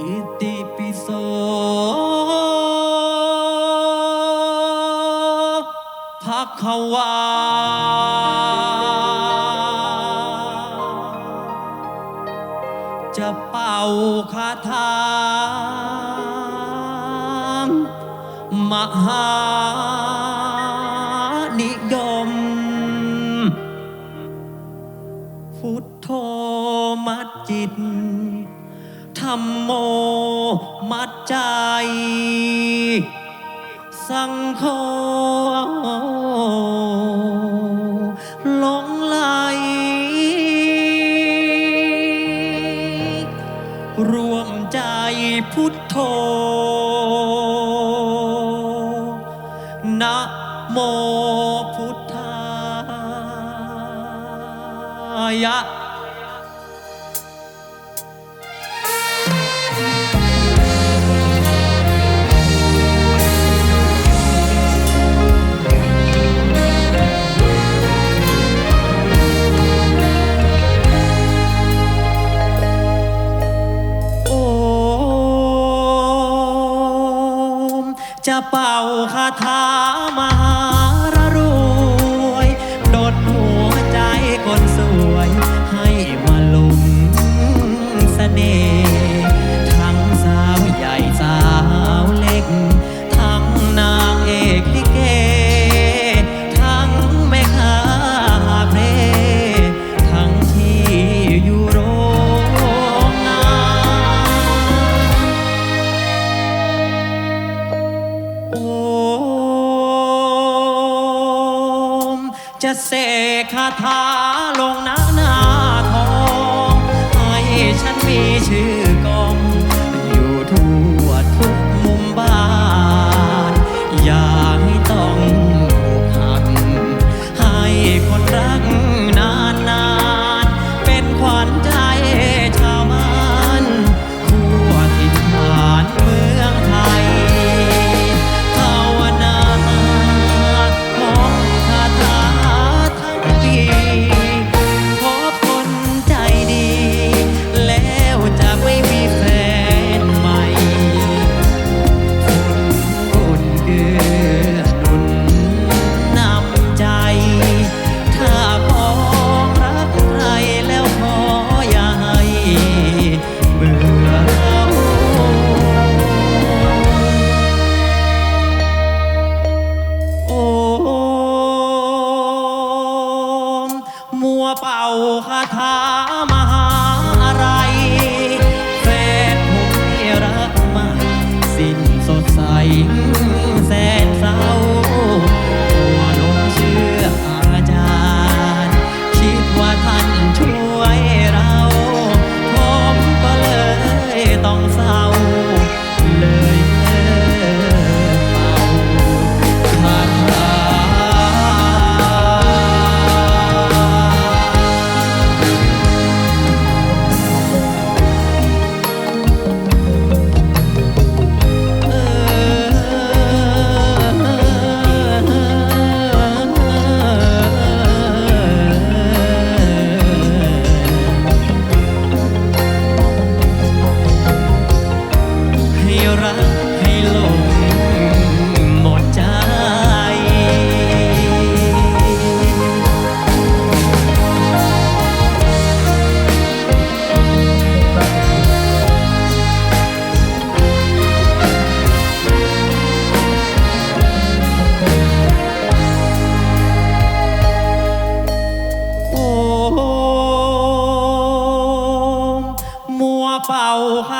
อิติปิโสภะคะวาจะเป่าคาถามหานิยม พุทโธมัจจิต รมโมมัดใจ สังโฆหลงไหล รวมใจพุทโธนะโมพุทธายะ จะเป่าคาถามา จะเสกคาถาลงหน้น้ คาถามหา เฝ้าหา